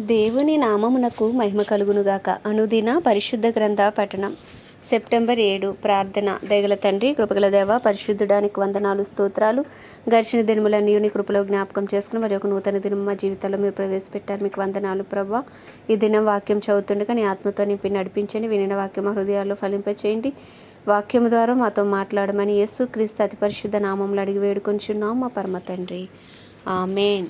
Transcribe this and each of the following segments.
దేవుని నామమునకు మహిమ కలుగునుగాక. అనుదిన పరిశుద్ధ గ్రంథ పఠనం. సెప్టెంబర్ ఏడు ప్రార్థన. దయగల తండ్రి కృపగల దేవ పరిశుద్ధుడానికి వందనాలు స్తోత్రాలు. గడిచిన దినములన్నీ నీ కృపలో జ్ఞాపకం చేసుకుని మరి ఒక నూతన దినం మా జీవితంలో మీరు ప్రవేశపెట్టారు. మీకు వందనాలు ప్రభా. ఈ దినం వాక్యం చదువుతుండగా నీ ఆత్మతో నింపి నడిపించండి. వినిన వాక్యం హృదయాల్లో ఫలింపచేయండి. వాక్యం ద్వారా మాతో మాట్లాడమని యేసు క్రీస్తు అతి పరిశుద్ధ నామంలో అడిగి వేడుకొంచున్నాం మా పరమ తండ్రి. ఆమెన్.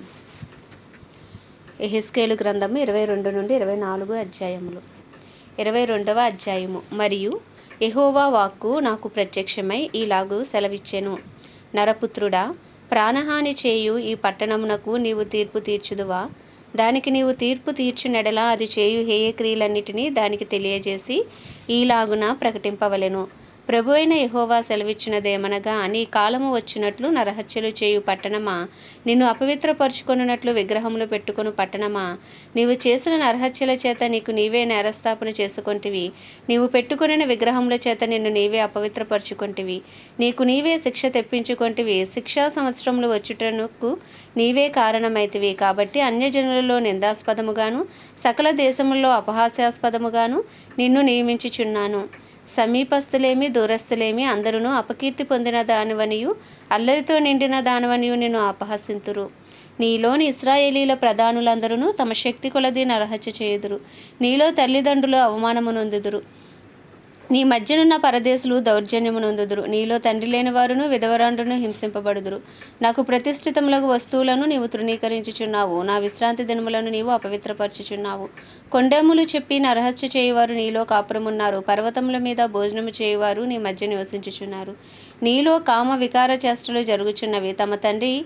ఎహెస్కేలు గ్రంథము ఇరవై రెండు నుండి ఇరవై నాలుగు అధ్యాయములు. ఇరవై రెండవ అధ్యాయము. మరియు ఎహోవా వాక్కు నాకు ప్రత్యక్షమై ఇలాగూ సెలవిచ్చెను. నరపుత్రుడా ప్రాణహాని చేయు ఈ పట్టణమునకు నీవు తీర్పు తీర్చుదువా? దానికి నీవు తీర్పు తీర్చునెడలా అది చేయు హేయ క్రియలన్నిటినీ దానికి తెలియజేసి ఈలాగున ప్రకటింపవలెను. ప్రభు అయిన యహోవా సెలవిచ్చినదేమనగా నీ కాలము వచ్చినట్లు నరహత్యలు చేయు పట్టణమా? నిన్ను అపవిత్రపరుచుకొనున్నట్లు విగ్రహములు పెట్టుకొను పట్టణమా? నీవు చేసిన నరహత్యల చేత నీకు నీవే నేరస్థాపన చేసుకొంటివి. నీవు పెట్టుకొనిన విగ్రహముల చేత నిన్ను నీవే అపవిత్రపరుచుకొంటివి. నీకు నీవే శిక్ష తెప్పించుకొంటివి. శిక్షా సంవత్సరములు వచ్చుటకు నీవే కారణమైతివి. కాబట్టి అన్యజనులలో నిందాస్పదముగాను సకల దేశముల్లో అపహాస్యాస్పదముగాను నిన్ను నియమించుచున్నాను. సమీపస్థులేమి దూరస్థులేమి అందరూ అపకీర్తి పొందిన దానివనియు అల్లరితో నిండిన దానివనియు నిన్ను అపహసింతురు. నీలోని ఇస్రాయేలీల ప్రధానులందరూ తమ శక్తి కొలది నరహత్య చేయుదురు. నీలో తల్లిదండ్రులు అవమానమునొందుదురు. నీ మధ్యనున్న పరదేశులు దౌర్జన్యమునందుదురు. నీలో తండ్రి లేని వారును విధవరాండ్రును హింసింపబడుదురు. నాకు ప్రతిష్ఠితములకు వస్తువులను నీవు తృణీకరించుచున్నావు. నా విశ్రాంతి దినములను నీవు అపవిత్రపరచుచున్నావు. కొండెములు చెప్పి నరహత్య చేయువారు నీలో కాపురమున్నారు. పర్వతముల మీద భోజనము చేయువారు నీ మధ్య నివసించుచున్నారు. నీలో కామ వికార చేష్టలు జరుగుచున్నవి. తమ తండ్రి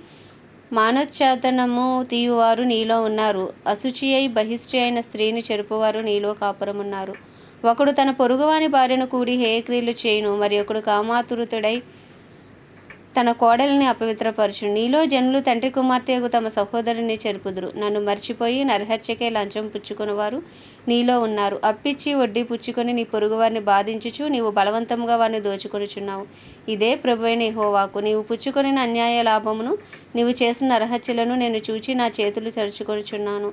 మానోచ్చాతనము తీయువారు నీలో ఉన్నారు. అశుచి అయి బహిష్టి అయిన స్త్రీని చెరుపువారు నీలో కాపురమున్నారు. ఒకడు తన పొరుగువాని భార్యను కూడి హేయక్రియలు చేయును మరి ఒకడు కామాతురుతుడై తన కోడలిని అపవిత్రపరచు నీలో జనులు తండ్రి కుమార్తెకు తమ సహోదరుని చెరుపుదురు. నన్ను మర్చిపోయి నరహత్యకే లంచం పుచ్చుకునేవారు నీలో ఉన్నారు. అప్పిచ్చి వడ్డీ పుచ్చుకొని నీ పొరుగువారిని బాధించుచు నీవు బలవంతంగా వారిని దోచుకొనుచున్నావు. ఇదే ప్రభువైన హోవాకు నీవు పుచ్చుకొని అన్యాయ లాభమును నీవు చేసిన నరహత్యలను నేను చూచి నా చేతులు చరుచుకొనుచున్నాను.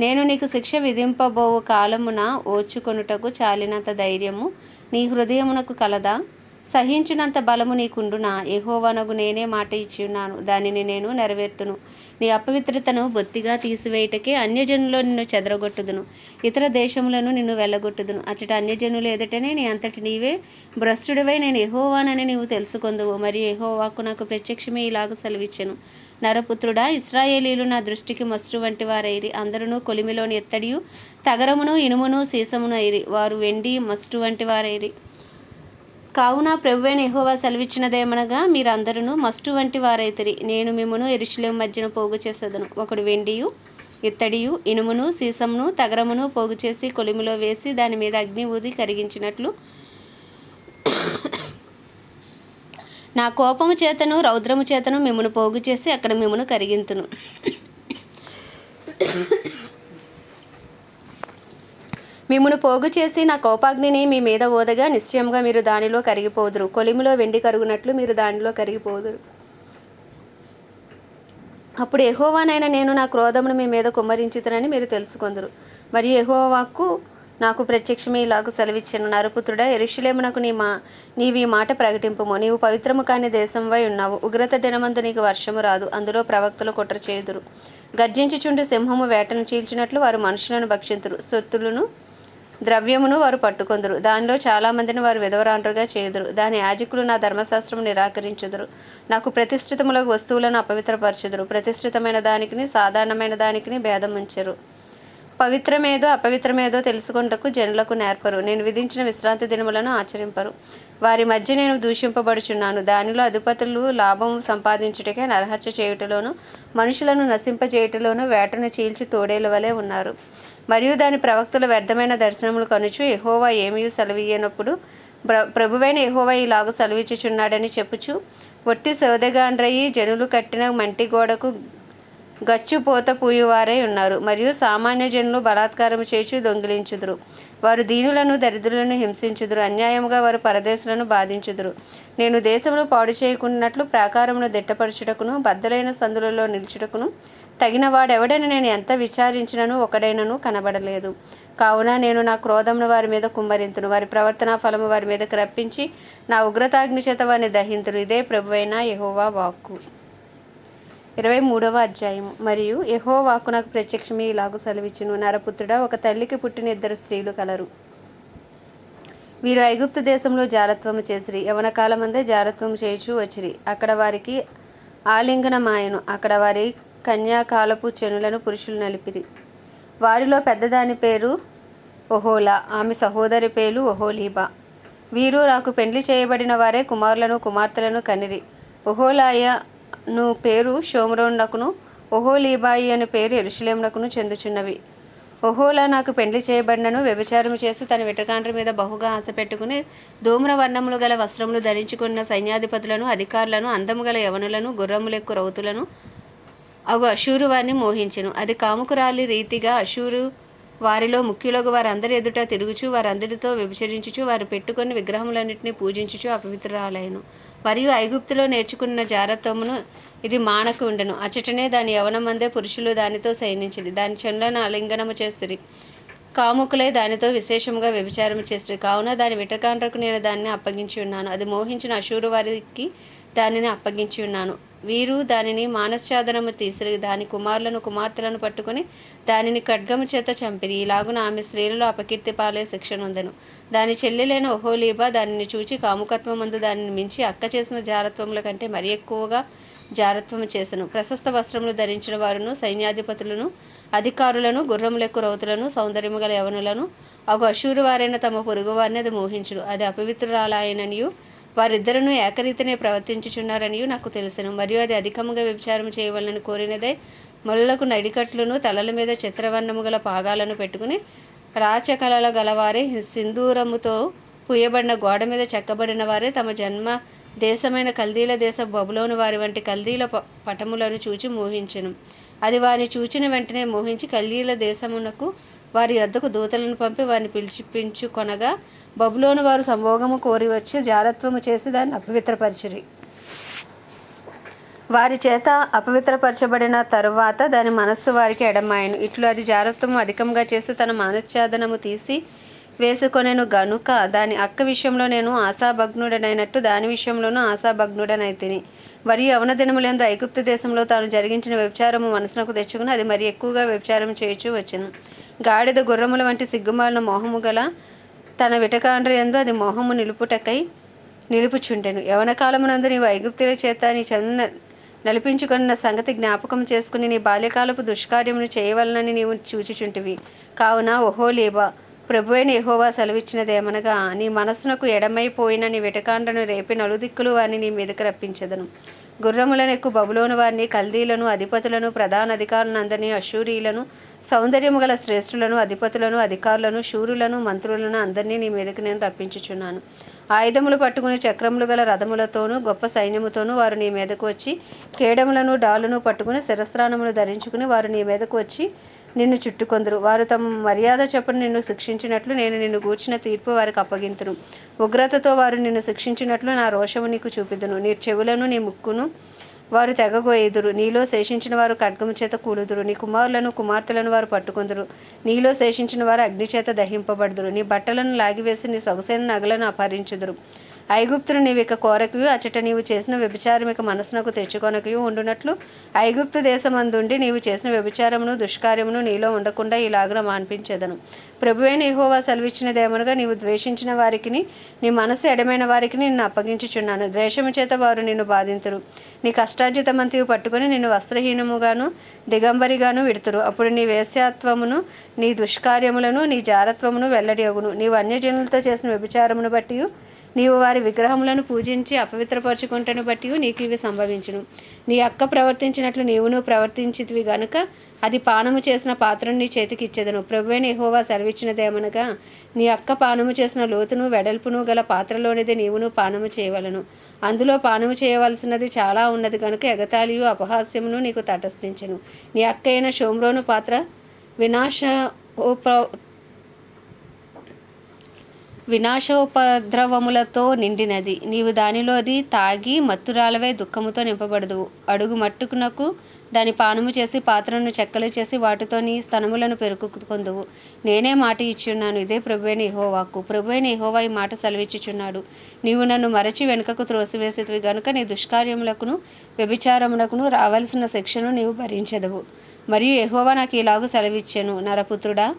నేను నీకు శిక్ష విధింపబోవు కాలమున ఓర్చుకొనుటకు చాలినంత ధైర్యము నీ హృదయమునకు కలదా. సహించినంత బలము నీకుండునా? ఏహోవనగు నేనే మాట ఇచ్చి ఉన్నాను దానిని నేను నెరవేర్తును. నీ అపవిత్రతను బొత్తిగా తీసివేయటకే అన్యజనులో నిన్ను చెదరగొట్టుదును. ఇతర దేశములను నిన్ను వెళ్ళగొట్టుదును. అచ్చట అన్యజనులు ఎదుటనే నీ అంతటి నీవే భ్రష్టుడివై నేను ఎహోవానని నీవు తెలుసుకొందువు. మరియు ఎహోవాకు నాకు ప్రత్యక్షమే ఇలాగ సెలవిచ్చెను. నరపుత్రుడా ఇస్రాయేలీలు నా దృష్టికి మస్టు వంటి వారైరి. అందరూ కొలిమిలోని ఎత్తడియు తగరమును ఇనుమును సీసమును అయిరి. వారు వెండి మస్టు వంటి వారైరి. కావున ప్రభువైన ఎహోవా సెలవిచ్చినదేమనగా మీరందరూ మస్టు వంటి వారైతిరి. నేను మిమ్మను ఎరుషులేం మధ్యన పోగు చేసేదను. ఒకడు వెండియు ఇత్తడియు ఇనుమును సీసమును తగరమును పోగు చేసి కొలిమిలో వేసి దాని మీద అగ్ని ఊది కరిగించినట్లు నా కోపము చేతను రౌద్రము చేతను మిమ్మను పోగు చేసి అక్కడ మిమ్మను కరిగింతును. మిమ్మను పోగు చేసి నా కోపాగ్నిని మీ మీద ఓదగా నిశ్చయంగా మీరు దానిలో కరిగిపోదురు. కొలిమిలో వెండి కరుగునట్లు మీరు దానిలో కరిగిపోదురు. అప్పుడు ఎహోవానైనా నేను నా క్రోధమును మీ మీద కుమ్మరించుతానని మీరు తెలుసుకుందరు. మరియు ఎహోవాకు నాకు ప్రత్యక్షమే ఇలాగ సెలవిచ్చాను నరపుత్రుడా ఎరుషులేమునకు నీ మా నీవి ఈ మాట ప్రకటింపుము. నీవు పవిత్రము కాని దేశంవై ఉన్నావు. ఉగ్రత దినమందు నీకు వర్షము రాదు. అందులో ప్రవక్తలు కుట్ర చేయుదురు. గర్జించుచుండి సింహము వేటను చీల్చినట్లు వారు మనుషులను భక్షింతురు. సొత్తులను ద్రవ్యమును వారు పట్టుకొందురు. దానిలో చాలామందిని వారు విధవరాండ్రుగా చేయుదురు. దాని యాజకులు నా ధర్మశాస్త్రం నిరాకరించుదురు. నాకు ప్రతిష్ఠితములకు వస్తువులను అపవిత్రపరచుదురు. ప్రతిష్ఠితమైన దానికిని సాధారణమైన దానికిని భేదం ఉంచరు. పవిత్రమేదో అపవిత్రమేదో తెలుసుకుంటకు జనులకు నేర్పరు. నేను విధించిన విశ్రాంతి దినములను ఆచరింపరు. వారి మధ్య నేను దూషింపబడుచున్నాను. దానిలో అధిపతులు లాభం సంపాదించుటకే నరహత్య చేయుటలోను మనుషులను నశింపజేయుటలోను వేటను చీల్చి తోడేల వలె ఉన్నారు. మరియు దాని ప్రవక్తల వ్యర్థమైన దర్శనములు కనుచు ఎహోవా ఏమీ సెలవీయనప్పుడు ప్ర ప్రభువైన ఎహోవా ఇలాగ సెలవిచ్చుచున్నాడని చెప్పుచు ఒట్టి సోదగాండ్రయి జనులు కట్టిన మంటి గోడకు గచ్చుపోత పూయువారై ఉన్నారు. మరియు సామాన్య జనులు బలాత్కారం చేసి దొంగిలించుదురు. వారు దీనులను దరిద్రులను హింసించుదురు. అన్యాయముగా వారు పరదేశులను బాధించుదురు. నేను దేశమును పాడు చేయకున్నట్లు ప్రాకారమును దిట్టపరచుటకును బద్దలైన సందులలో నిలుచుటకును తగిన వాడెవడని నేను ఎంత విచారించినను ఒకడైనను కనబడలేదు. కావున నేను నా క్రోధమును వారి మీద కుమ్మరింతును. వారి ప్రవర్తన ఫలము వారి మీదకు రప్పించి నా ఉగ్రతాగ్ని చేత వారిని దహింతురు. ఇదే ప్రభువైన యెహోవా వాక్కు. ఇరవై మూడవ అధ్యాయము. మరియు యహో వాక్కు నాకు ప్రత్యక్షమే ఇలాగూ సెలవిచ్చును. నరపుత్రుడా ఒక తల్లికి పుట్టిన ఇద్దరు స్త్రీలు కలరు. వీరు ఐగుప్తు దేశంలో జారత్వము చేసిరి. యవన కాలమందే జారత్వము చేయుచు వచ్చిరి. అక్కడ వారికి ఆలింగనమాయను. అక్కడ వారి కన్యాకాలపు చెనులను పురుషులు నలిపిరి. వారిలో పెద్దదాని పేరు ఒహోలా. ఆమె సహోదరి పేరు ఒహోలీబా. వీరు నాకు పెండ్లి చేయబడిన వారే కుమారులను కుమార్తెలను కనిరి. నువ్వు పేరు షోమ్రోన్నకును ఒహోలీబాయి అనే పేరు ఎరుషులేమునకును చెందుచున్నవి. ఒహోలా నాకు పెండ్లి చేయబడినను వ్యభిచారము చేసి తన వెటకాండ్రి మీద బహుగా ఆశ పెట్టుకుని ధూమ్ర వర్ణములు గల వస్త్రములు ధరించుకున్న సైన్యాధిపతులను అధికారులను అందము గల యవనులను గుర్రములెక్కు రౌతులను అగు అశూరు వారిని మోహించెను. అది కాముకురాలి రీతిగా అశూరు వారిలో ముఖ్యులకు వారందరి ఎదుట తిరుగుచు వారందరితో వ్యభిచరించుచు వారు పెట్టుకుని విగ్రహములన్నింటినీ పూజించుచు అపవిత్రురాలయను మరియు ఐగుప్తులో నేర్చుకున్న జారత్వమును ఇది మానకు ఉండను. అచటనే దాని యవనమందే పురుషులు దానితో సైనించింది దాని చెండ్లను ఆలింగనము చేసిరి. కాముకులై దానితో విశేషముగా వ్యభిచారం చేసిరి. కావున దాని విటకాండ్రకు నేను దానిని అప్పగించి ఉన్నాను. అది మోహించిన అశూరు వారికి దానిని అప్పగించి ఉన్నాను. వీరు దానిని మానశ్చాదనము తీసిరి దాని కుమారులను కుమార్తెలను పట్టుకుని దానిని ఖడ్గము చేత చంపిరి. ఇలాగున ఆమె స్త్రీలలో అపకీర్తి పాలే శిక్షణ దాని చెల్లెలైన ఒహోలీబా దానిని చూచి కాముకత్వం మందు దానిని మించి అక్క చేసిన జారత్వముల కంటే మరి ఎక్కువగా జారత్వము చేసను. ప్రశస్త వస్త్రములు ధరించిన వారును సైన్యాధిపతులను అధికారులను గుర్రములెక్కు రౌతులను సౌందర్యము గల యవనులను అగు అశూరు వారైన తమ పొరుగు వారిని అది మోహించుడు అది అపవిత్రురాలాయననియు వారిద్దరూ ఏకరీతినే ప్రవర్తించుచున్నారని నాకు తెలుసును. మరియు అది అధికముగా వ్యభిచారం చేయవలనని కోరినదే మొలలకు నడికట్లను తలల మీద చిత్రవర్ణము గల పాగాలను పెట్టుకుని రాచకళల గలవారే సింధూరముతో పూయబడిన గోడ మీద చెక్కబడిన వారే తమ జన్మ దేశమైన కల్దీల దేశ బబులోను వారి వంటి కల్దీల ప- పటములను చూచి మోహించను. అది వారిని చూచిన వెంటనే మోహించి కల్దీల దేశమునకు వారి యొద్దకు దూతలను పంపి వారిని పిలిచిపించుకొనగా బబులోను వారు సంభోగము కోరి వచ్చి జారత్వము చేసి దాన్ని అపవిత్రపరిచిరి. వారి చేత అపవిత్రపరచబడిన తరువాత దాని మనస్సు వారికి ఎడమాయను. ఇట్లు అది జారత్వము అధికంగా చేసి తన మానశ్చాదనము తీసి వేసుకొనేను గనుక దాని అక్క విషయంలో నేను ఆశాభగ్నుడనైనట్టు దాని విషయంలోనూ ఆశాభగ్నుడనైతిని. మరియు అవన దినములందు ఐగుప్తు దేశంలో తాను జరిగించిన వ్యభిచారము మనసునకు తెచ్చుకుని అది మరి ఎక్కువగా వ్యభిచారం చేయొచ్చు వచ్చను. గాడిద గుర్రముల వంటి సిగ్గుమాలిన మోహము గల తన విటకాండ్రయందు అది మోహము నిలుపుటకై నిలుపుచుండెను. యవన కాలమునందు నీవు ఐగుప్తుల చేత నీ చంద నలిపించుకున్న సంగతి జ్ఞాపకం చేసుకుని నీ బాల్యకాలపు దుష్కార్యమును చేయవలనని నీవు చూచుచుంటివి. కావున ఓహోలేబా ప్రభువైన ఎహోవా సెలవిచ్చినదేమనగా నీ మనస్సునకు ఎడమైపోయిన నీ వెటకాండను రేపి నలుదిక్కులు వారిని నీ మీదకి రప్పించదను. గుర్రములను ఎక్కువ బబులోను వారిని కల్దీలను అధిపతులను ప్రధాన అధికారులను అందరినీ అశూరీలను సౌందర్యము గల శ్రేష్ఠులను అధిపతులను అధికారులను శూరులను మంత్రులను అందరినీ నీ మీదకి నేను రప్పించుచున్నాను. ఆయుధములు పట్టుకుని చక్రములు గల రథములతోనూ గొప్ప సైన్యముతోనూ వారు నీ మీదకు వచ్చి కేడములను డాలును పట్టుకుని శిరస్రానములు ధరించుకుని వారు నీ మీదకు వచ్చి నిన్ను చుట్టుకొందురు. వారు తమ మర్యాద చొప్పున నిన్ను శిక్షించినట్లు నేను నిన్ను గూర్చిన తీర్పు వారికి అప్పగింతును. ఉగ్రతతో వారు నిన్ను శిక్షించినట్లు నా రోషము నీకు చూపిదును. నీ చెవులను నీ ముక్కును వారు తెగగోయేదురు. నీలో శేషించిన వారు ఖడ్గము చేత కూలుదురు. నీ కుమారులను కుమార్తెలను వారు పట్టుకుందురు. నీలో శేషించిన వారు అగ్ని చేత దహింపబడుదురు. నీ బట్టలను లాగివేసి నీ సొగసైన నగలను అపహరించుదురు. ఐగుప్తులు నీవు ఇక కోరకయు అచట నీవు చేసిన వ్యభిచారం ఇక మనసునకు తెచ్చుకొనకయు ఉండునట్లు. ఐగుప్తు దేశమందుండి నీవు చేసిన వ్యభిచారమును దుష్కార్యమును నీలో ఉండకుండా ఇలాగున మాన్పించేదను. ప్రభువైన ఇహోవా సెలవిచ్చినదేమనగా నీవు ద్వేషించిన వారికి నీ మనసు ఎడమైన వారికి నిన్ను అప్పగించుచున్నాను. ద్వేషము చేత వారు నిన్ను బాధింతురు. నీ కష్టార్జితమంతివి పట్టుకుని నిన్ను వస్త్రహీనముగాను దిగంబరిగాను విడుతురు. అప్పుడు నీ వేశ్యాత్వమును నీ దుష్కార్యములను నీ జారత్వమును వెల్లడియగును. నీవు అన్యజనులతో చేసిన వ్యభిచారమును బట్టి నీవు వారి విగ్రహములను పూజించి అపవిత్రపరచుకుంటను బట్టి నీకు ఇవి సంభవించును. నీ అక్క ప్రవర్తించినట్లు నీవును ప్రవర్తించితివి గనుక అది పానము చేసిన పాత్రను నీ చేతికి ఇచ్చేదను. ప్రభువైన ఎహోవా సెలవిచ్చినదేమనగా నీ అక్క పానము చేసిన లోతును వెడల్పును గల పాత్రలోనిది నీవును పానము చేయవలను. అందులో పానము చేయవలసినది చాలా ఉన్నది కనుక ఎగతాళియు అపహాస్యమును నీకు తటస్థించను. నీ అక్క అయిన షోమ్రోను పాత్ర వినాశ వినాశోపద్రవములతో నిండినది. నీవు దానిలోది తాగి మత్తురాలవై దుఃఖముతో నింపబడదు అడుగు మట్టుకునకు దాని పానము చేసి పాత్రను చెక్కలు చేసి వాటితో నీ స్తనములను పెరుకుకొందువు. నేనే మాట ఇచ్చున్నాను. ఇదే ప్రభువైన ఇహోవాకు ప్రభువైన ఇహోవా ఈ మాట సెలవిచ్చుచున్నాడు. నీవు నన్ను మరచి వెనుకకు త్రోసివేసేవి గనుక నీ దుష్కార్యములకును వ్యభిచారమునకును రావలసిన శిక్షను నీవు భరించదవు. మరియు ఎహోవా నాకు ఇలాగూ సెలవిచ్చాను. నరపుత్రుడా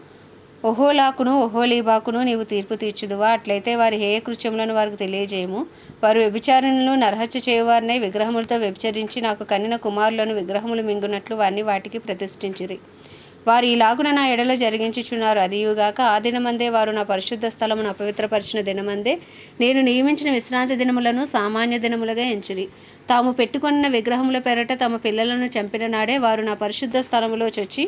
ఒహోలాకును ఒహోలీబాకును నీవు తీర్పు తీర్చుదువా? అట్లయితే వారి హేయ కృత్యములను వారికి తెలియజేయము? వారు వ్యభిచారణను నరహత్య చేయవారినై విగ్రహములతో వ్యభిచరించి నాకు కన్నిన కుమారులను విగ్రహములు మింగునట్లు వారిని వాటికి ప్రతిష్ఠించిరి. వారు ఇలాగున నా ఎడలో జరిగించుచున్నారు. అదియుగాక ఆ దినమందే వారు నా పరిశుద్ధ స్థలమును అపవిత్రపరిచిన దినమందే నేను నియమించిన విశ్రాంతి దినములను సామాన్య దినములుగా ఎంచిరి. తాము పెట్టుకున్న విగ్రహముల పెరట తమ పిల్లలను చంపిన నాడే వారు నా పరిశుద్ధ స్థలములో చొచ్చి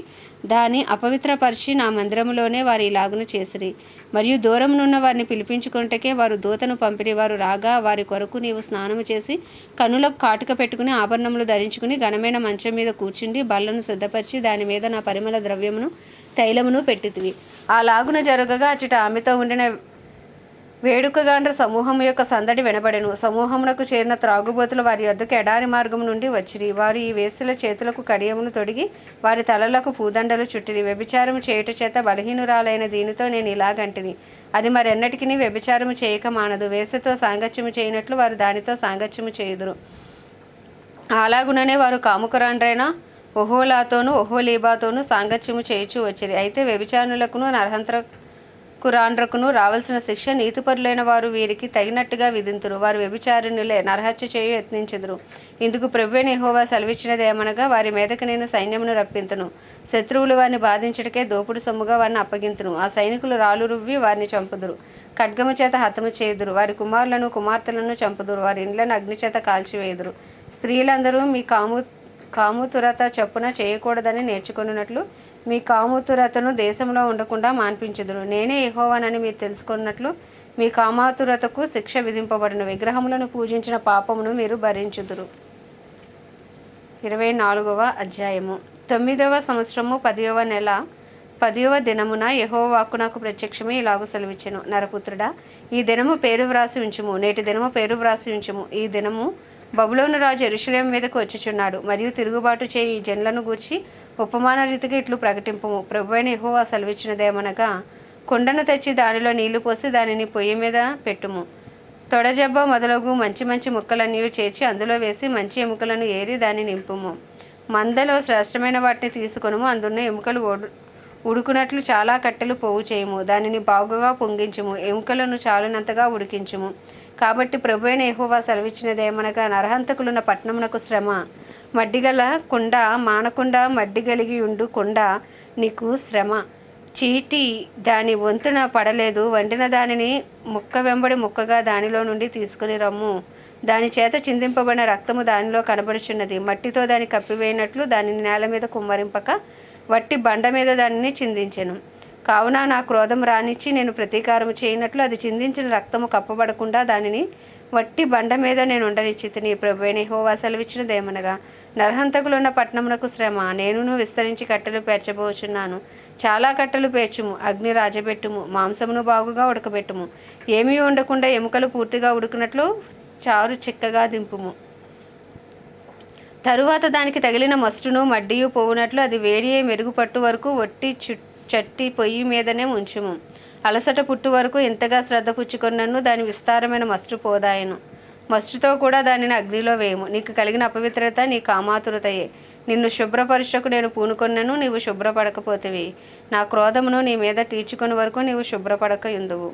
దాన్ని అపవిత్రపరిచి నా మందిరములోనే వారు ఇలాగును చేసిరి. మరియు దూరమునున్న వారిని పిలిపించుకుంటకే వారు దూతను పంపిణీ వారు రాగా వారి కొరకు నీవు స్నానము చేసి కన్నులకు కాటుక పెట్టుకుని ఆభరణములు ధరించుకుని ఘనమైన మంచం మీద కూర్చుండి బల్లను సిద్ధపరిచి దాని మీద నా పరిమళ ద్రవ్యమును తైలమును పెట్టితివి. ఆ లాగున జరగగా అచ్చట ఆమెతో ఉండిన వేడుకగాండ్ర సమూహం యొక్క సందడి వినబడెను. సమూహమునకు చేరిన త్రాగుబోతులు వారి వద్దకు ఎడారి మార్గం నుండి వచ్చిరి. వారు ఈ వేసుల చేతులకు కడియమును తొడిగి వారి తలలకు పూదండలు చుట్టిరి. వ్యభిచారము చేయుట చేత బలహీనురాలైన దీనితో నేను ఇలాగంటిని. అది మరెన్నటికి వ్యభిచారము చేయక మానదు. వేసతో సాంగత్యము చేయనట్లు వారు దానితో సాంగత్యము చేయుదురు. అలాగుననే వారు కాముకురాండ్రైన ఒహోలాతోనూ ఒహోలీబాతోనూ సాంగత్యము చేయుచూ వచ్చిరి. అయితే వ్యభిచారులకును నరహంత్ర కురాండ్రకును రావాల్సిన శిక్ష నీతిపరులైన వారు వీరికి తగినట్టుగా విధింతురు. వారు వ్యభిచారిణులే నరహత్య చేయు యత్నించెదురు. ఇందుకు ప్రభువే యెహోవా సెలవిచ్చినదేమనగా వారి మీదకి నేను సైన్యమును రప్పింతును. శత్రువులు వారిని బాధించుటకే దోపుడు సొమ్ముగా వారిని అప్పగింతును. ఆ సైనికులు రాళ్ళు రువ్వి వారిని చంపుదురు. ఖడ్గము చేత హతము చేయుదురు. వారి కుమారులను కుమార్తెలను చంపుదురు. వారి ఇండ్లను అగ్నిచేత కాల్చివేయుదురు. స్త్రీలందరూ మీ కాము కాముతురత చొప్పున చేయకూడదని నేర్చుకున్నట్లు మీ కాముతురతను దేశంలో ఉండకుండా మాన్పించుదురు. నేనే ఎహోవానని మీరు తెలుసుకున్నట్లు మీ కామాతురతకు శిక్ష విధింపబడిన. విగ్రహములను పూజించిన పాపమును మీరు భరించుదురు. ఇరవై నాలుగవ అధ్యాయము. తొమ్మిదవ సంవత్సరము పదివ నెల పదివ దినమున యహోవాకు నాకు ప్రత్యక్షమే ఇలాగు సెలవిచ్చెను. నరపుత్రుడా ఈ దినము పేరు వ్రాసి ఉంచుము. నేటి దినము పేరు వ్రాసి ఉంచుము. ఈ దినము బబులోను రాజు ఎరుషలేం మీదకు వచ్చుచున్నాడు. మరియు తిరుగుబాటు చేయి ఈ జన్లను గూర్చి ఉపమాన రీతిగా ఇట్లు ప్రకటింపము. ప్రభువైన ఎహోవా సెలవిచ్చినదేమనగా కుండను తెచ్చి దానిలో నీళ్ళు పోసి దానిని పొయ్యి మీద పెట్టుము. తొడజబ్బ మొదలగు మంచి మంచి ముక్కలన్నీ చేర్చి అందులో వేసి మంచి ఎముకలను ఏరి దాన్ని నింపుము. మందలో శ్రేష్టమైన వాటిని తీసుకొనుము. అందున్న ఎముకలు ఓడు ఉడుకునట్లు చాలా కట్టెలు పోగు చేయము. దానిని బాగుగా పొంగించుము. ఎముకలను చాలినంతగా ఉడికించుము. కాబట్టి ప్రభు అయిన యెహోవా సెలవిచ్చినదేమనగా నరహంతకులున్న పట్టణమునకు శ్రమ. మడ్డిగల కుండ మానకుండ మడ్డి కలిగి ఉండు కుండ నీకు శ్రమ. చీటి దాని వంతున పడలేదు వండిన దానిని ముక్క వెంబడి ముక్కగా దానిలో నుండి తీసుకుని రమ్ము. దాని చేత చిందింపబడిన రక్తము దానిలో కనబడుచున్నది. మట్టితో దాన్ని కప్పివేయనట్లు దానిని నేల మీద కుమ్మరింపక వట్టి బండ మీద దానిని చిందించెను. కావున నా క్రోధం రానిచ్చి నేను ప్రతీకారం చేయనట్లు అది చిందించిన రక్తము కప్పబడకుండా దానిని వట్టి బండ మీద నేను ఉండనిచ్చితిని. ప్రభుని హోవా సెలవిచ్చినదేమనగా నరహంతకులున్న పట్టణమునకు శ్రమ నేనును విస్తరించి కట్టెలు పేర్చబోచున్నాను. చాలా కట్టెలు పేర్చుము అగ్ని రాజబెట్టుము మాంసమును బాగుగా ఉడకబెట్టుము. ఏమీ ఉండకుండా ఎముకలు పూర్తిగా ఉడికినట్లు చారు చిక్కగా దింపుము. తరువాత దానికి తగిలిన మస్టును మడ్డియు పోవునట్లు అది వేడి మెరుగుపట్టు వరకు వట్టి చుట్టూ చట్టి పొయ్యి మీదనే ఉంచుము అలసట పుట్టు వరకు ఇంతగా శ్రద్ధ పుచ్చుకున్నను దాని విస్తారమైన మస్టు పోదాయను. మస్టుతో కూడా దానిని అగ్నిలో వేయము. నీకు కలిగిన అపవిత్రత నీ కామాతురతయే. నిన్ను శుభ్రపరుషకు నేను పూనుకొన్నను నీవు శుభ్రపడకపోతివి. నా క్రోధమును నీ మీద తీర్చుకుని వరకు నీవు శుభ్రపడక ఎందువు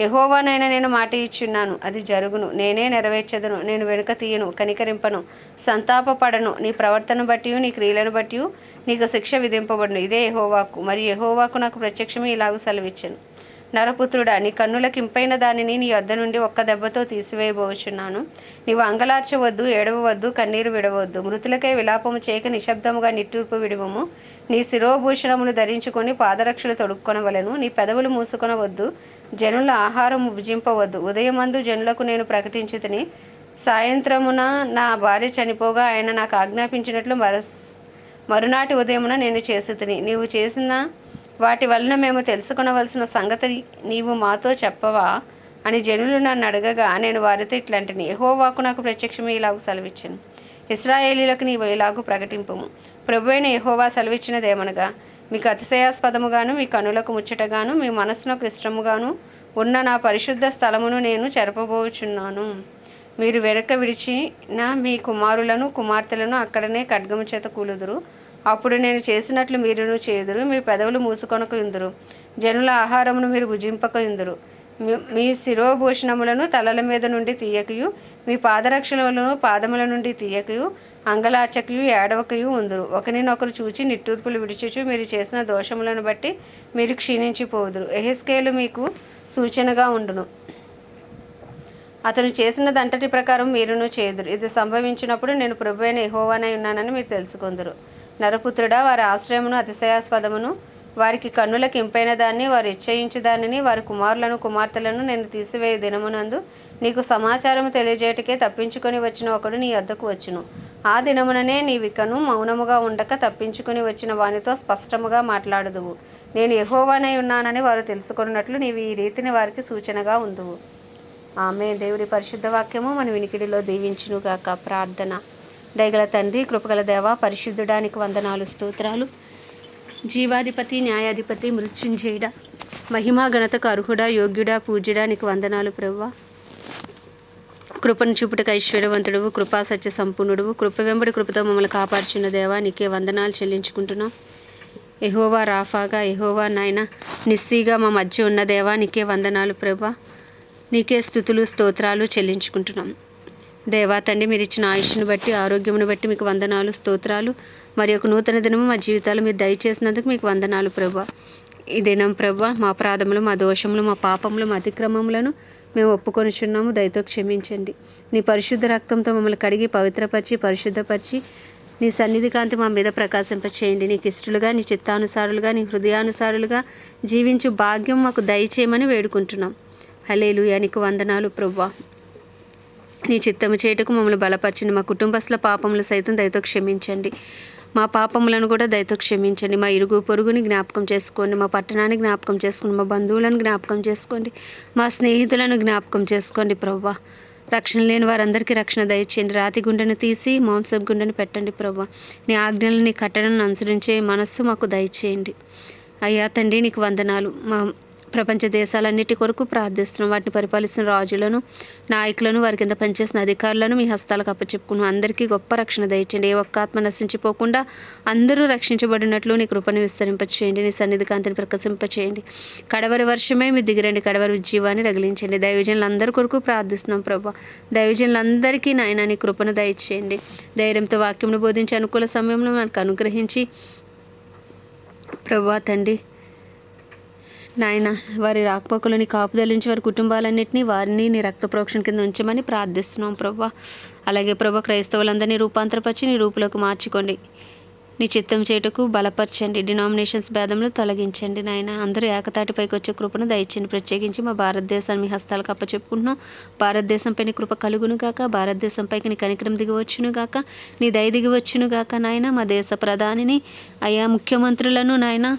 యహోవానైనా నేను మాట ఇచ్చున్నాను. అది జరుగును. నేనే నెరవేర్చదును. నేను వెనుక తీయను కనికరింపను సంతాపపడను. నీ ప్రవర్తన బట్టి నీ క్రియలను బట్టి నీకు శిక్ష విధింపబడును. ఇదే యహోవాకు. మరి యహోవాకు నాకు ప్రత్యక్షమే ఇలాగ సెలవిచ్చాను. నరపుత్రుడా నీ కన్నులకు ఇంపైన దానిని నీ వద్ద నుండి ఒక్క దెబ్బతో తీసివేయబోచున్నాను. నీవు అంగలార్చవద్దు ఏడవవద్దు కన్నీరు విడవద్దు. మృతులకై విలాపము చేయక నిశ్శబ్దముగా నిట్టూర్పు విడవము. నీ శిరోభూషణములు ధరించుకొని పాదరక్షలు తొడుక్కొనవలెను. నీ పెదవులు మూసుకొనవద్దు. జనుల ఆహారం విభజింపవద్దు ఉదయమందు జనులకు నేను ప్రకటించుతని. సాయంత్రమున నా భార్య చనిపోగా ఆయన నాకు ఆజ్ఞాపించినట్లు మరస్ మరునాటి ఉదయమున నేను చేసి నీవు చేసిన వాటి వలన మేము తెలుసుకునవలసిన సంగతి నీవు మాతో చెప్పవా అని జనులు నన్ను అడగగా నేను వారితో ఇట్లాంటిని. ఎహోవాకు నాకు ప్రత్యక్షమే ఇలాగ సెలవిచ్చాను. ఇస్రాయేలీలకు నీవు ఇలాగు ప్రకటింపము. ప్రభు అయిన ఎహోవా సెలవిచ్చినదేమనగా మీకు అతిశయాస్పదముగాను మీ కనులకు ముచ్చటగాను మీ మనస్సునకు ఇష్టముగాను ఉన్న నా పరిశుద్ధ స్థలమును నేను చెరపబోచున్నాను. మీరు వెనక విడిచిన మీ కుమారులను కుమార్తెలను అక్కడనే ఖడ్గము చేత కూలుదురు. అప్పుడు నేను చేసినట్లు మీరును చేదురు మీ పెదవులు మూసుకొనక ఇందురు జనుల ఆహారమును మీరు భుజింపక ఇందురు మీ- శిరోభూషణములను తలల మీద నుండి తీయకయు. మీ పాదరక్షలను పాదముల నుండి తీయకయు. అంగలార్చకయు ఏడవకయు ఉందురు. ఒకరినొకరు చూచి నిట్టూర్పులు విడిచుచు. మీరు చేసిన దోషములను బట్టి మీరు క్షీణించిపోదురు. ఎహెస్కేలు మీకు సూచనగా ఉండును. అతను చేసినదంతటి ప్రకారం మీరును చేదురు ఇది సంభవించినప్పుడు నేను ప్రభు అయిన యెహోవానై ఉన్నానని మీరు తెలుసుకుందరు. నరపుత్రుడా వారి ఆశ్రయమును అతిశయాస్పదమును వారికి కన్నులకు ఇంపైన దాన్ని వారు ఇచ్చయించు దానిని వారి కుమారులను కుమార్తెలను నేను తీసివేయ దినమునందు నీకు సమాచారం తెలియజేయటకే తప్పించుకొని వచ్చిన ఒకడు నీ వద్దకు వచ్చును. ఆ దినముననే నీ వికను మౌనముగా ఉండక తప్పించుకుని వచ్చిన వానితో స్పష్టముగా మాట్లాడుదువు. నేను ఎహోవానై ఉన్నానని వారు తెలుసుకున్నట్లు నీవు ఈ రీతిని వారికి సూచనగా ఉందువు. ఆమె దేవుడి పరిశుద్ధ వాక్యము మన వినికిడిలో దీవించునుగాక. ప్రార్థన. దయగల తండ్రి కృపగల దేవ పరిశుద్ధుడానికి వందనాలు స్తోత్రాలు. జీవాధిపతి న్యాయాధిపతి మృత్యుంజయుడ మహిమా గణతకు అర్హుడా యోగ్యుడా పూజ్యుడానికి వందనాలు ప్రవ్వా. కృపను చూపుటకు ఐశ్వర్యవంతుడు కృపా సత్య సంపూర్ణుడు కృప వెంబడి కృపతో మమ్మల్ని కాపాడుచున్న దేవా నీకే వందనాలు చెల్లించుకుంటున్నాం. ఎహోవా రాఫాగా ఎహోవా నాయన నిస్సీగా మా మధ్య ఉన్న దేవా నీకే వందనాలు ప్రభా నీకే స్థుతులు స్తోత్రాలు చెల్లించుకుంటున్నాం. దేవా తండ్రి మీరు ఇచ్చిన ఆయుష్ను బట్టి ఆరోగ్యమును బట్టి మీకు వందనాలు స్తోత్రాలు. మరి ఒక నూతన దినము మా జీవితాలు మీరు దయచేసినందుకు మీకు వందనాలు ప్రభా ఈ దినం ప్రభా మా అపరాధములు మా దోషములు మా పాపములు మా అతిక్రమములను మేము ఒప్పుకొనిచున్నాము. దయతో క్షమించండి. నీ పరిశుద్ధ రక్తంతో మమ్మల్ని కడిగి పవిత్రపరిచి పరిశుద్ధపరిచి నీ సన్నిధి కాంతి మా మీద ప్రకాశింపచేయండి. నీకు ఇష్టలుగా నీ చిత్తానుసారులుగా నీ హృదయానుసారులుగా జీవించు భాగ్యం మాకు దయచేయమని వేడుకుంటున్నాం. హలేలుయా నీకు వందనాలు ప్రవ్వా. నీ చిత్తము చేటుకు మమ్మల్ని బలపరచండి మా కుటుంబస్తుల పాపములు సైతం దయతో క్షమించండి. మా పాపములను కూడా దయతో క్షమించండి. మా ఇరుగు పొరుగుని జ్ఞాపకం చేసుకోండి. మా పట్టణాన్ని జ్ఞాపకం చేసుకోండి. మా బంధువులను జ్ఞాపకం చేసుకోండి. మా స్నేహితులను జ్ఞాపకం చేసుకోండి ప్రవ్వా. రక్షణ లేని వారందరికీ రక్షణ దయచేయండి. రాతి గుండెను తీసి మాంసం గుండెను పెట్టండి ప్రవ్వా. నీ ఆజ్ఞలను నీ కట్టడను అనుసరించే మనస్సు మాకు దయచేయండి. అయ్యా తండ్రి నీకు వందనాలు. మా ప్రపంచ దేశాలన్నిటి కొరకు ప్రార్థిస్తున్నాం. వాటిని పరిపాలిస్తున్న రాజులను నాయకులను వారి కింద పనిచేసిన అధికారులను మీ హస్తాలకు అప్పచెప్పుకున్నాం. అందరికీ గొప్ప రక్షణ దయచేయండి. ఏ ఒక్క ఆత్మ నశించిపోకుండా అందరూ రక్షించబడినట్లు నీ కృపను విస్తరింపచేయండి. నీ సన్నిధి కాంతిని ప్రకాశింపచేయండి. కడవరి వర్షమే మీ దిగిరండి. కడవరి ఉజ్జీవాన్ని రగిలించండి. దైవజనులందరి కొరకు ప్రార్థిస్తున్నాం ప్రభా. దైవజనులందరికీ నాయన నీ కృపను దయచేయండి. ధైర్యంతో వాక్యమును బోధించే అనుకూల సమయంలో మనకు అనుగ్రహించి ప్రభా తండ్రి నాయన వారి రాకపోకలని కాపుదలించి వారి కుటుంబాలన్నింటినీ వారిని నీ రక్త ప్రోక్షణ కింద ఉంచమని ప్రార్థిస్తున్నాం ప్రభా. అలాగే ప్రభా క్రైస్తవులందరినీ రూపాంతరపరిచి నీ రూపులోకి మార్చుకోండి. నీ చిత్తం చేటుకు బలపరచండి. డినామినేషన్స్ భేదంలో తొలగించండి నాయన. అందరూ ఏకతాటిపైకి వచ్చే కృపను దయచేయండి. ప్రత్యేకించి మా భారతదేశాన్ని మీ హస్తాలకు అప్పచెప్పుకుంటున్నాం. భారతదేశంపై నీ కృప కలుగును గాక. భారతదేశంపైకి నీ కనికరం దిగివచ్చును గాక. నీ దయ దిగివచ్చును గాక నాయన. మా దేశ ప్రధానిని అయా ముఖ్యమంత్రులను నాయన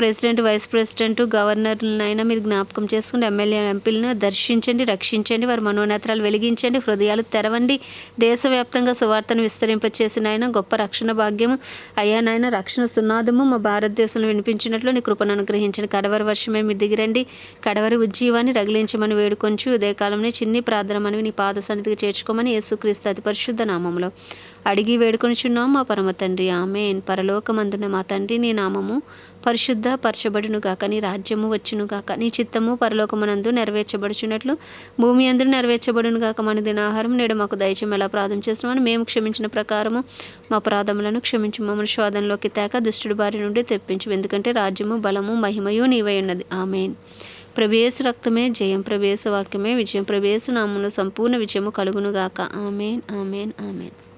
ప్రెసిడెంట్ వైస్ ప్రెసిడెంట్ గవర్నర్లనైనా మీరు జ్ఞాపకం చేసుకుని ఎమ్మెల్యే ఎంపీలను దర్శించండి రక్షించండి వారి మనోనేత్రాలు వెలిగించండి హృదయాలు తెరవండి. దేశవ్యాప్తంగా సువార్తను విస్తరింపచేసిన ఆయన గొప్ప రక్షణ భాగ్యము. అయ్యా నాయన రక్షణ సునాదము మా భారతదేశంలో వినిపించినట్లు నీ కృపను అనుగ్రహించండి కడవరి వర్షమే మీరు దిగిరండి కడవరి ఉజ్జీవాన్ని రగిలించమని వేడుకొంచు. ఉదయకాలంలో చిన్ని ప్రార్థన మనవి నీ పాద సన్నిధికి చేర్చుకోమని యేసుక్రీస్తు అతి పరిశుద్ధ నామంలో అడిగి వేడుకొనిచున్నాం మా పరమ తండ్రి. ఆమెన్. పరలోకమందున మా తండ్రి నీ నామము. పరిశుద్ధ పరచబడును గాక నీ రాజ్యము వచ్చును గాక నీ చిత్తము పరలోకమునందు నెరవేర్చబడుచున్నట్లు. భూమి అందరూ నెరవేర్చబడును గాక మన దినాహారం నేడు మాకు దయచేయం ఎలా ప్రార్థన చేస్తున్నామని మేము క్షమించిన ప్రకారము మా అపరాధములను క్షమించు మమ్మల్ని శోధనలోకి తేక దుష్టుడి బారి నుండి తెప్పించు ఎందుకంటే రాజ్యము బలము మహిమయు నీవై ఉన్నది. ఆమెన్. ప్రవేశ రక్తమే జయం ప్రవేశ వాక్యమే విజయం ప్రవేశ నామంలో సంపూర్ణ విజయము కలుగునుగాక. Amen amen amen.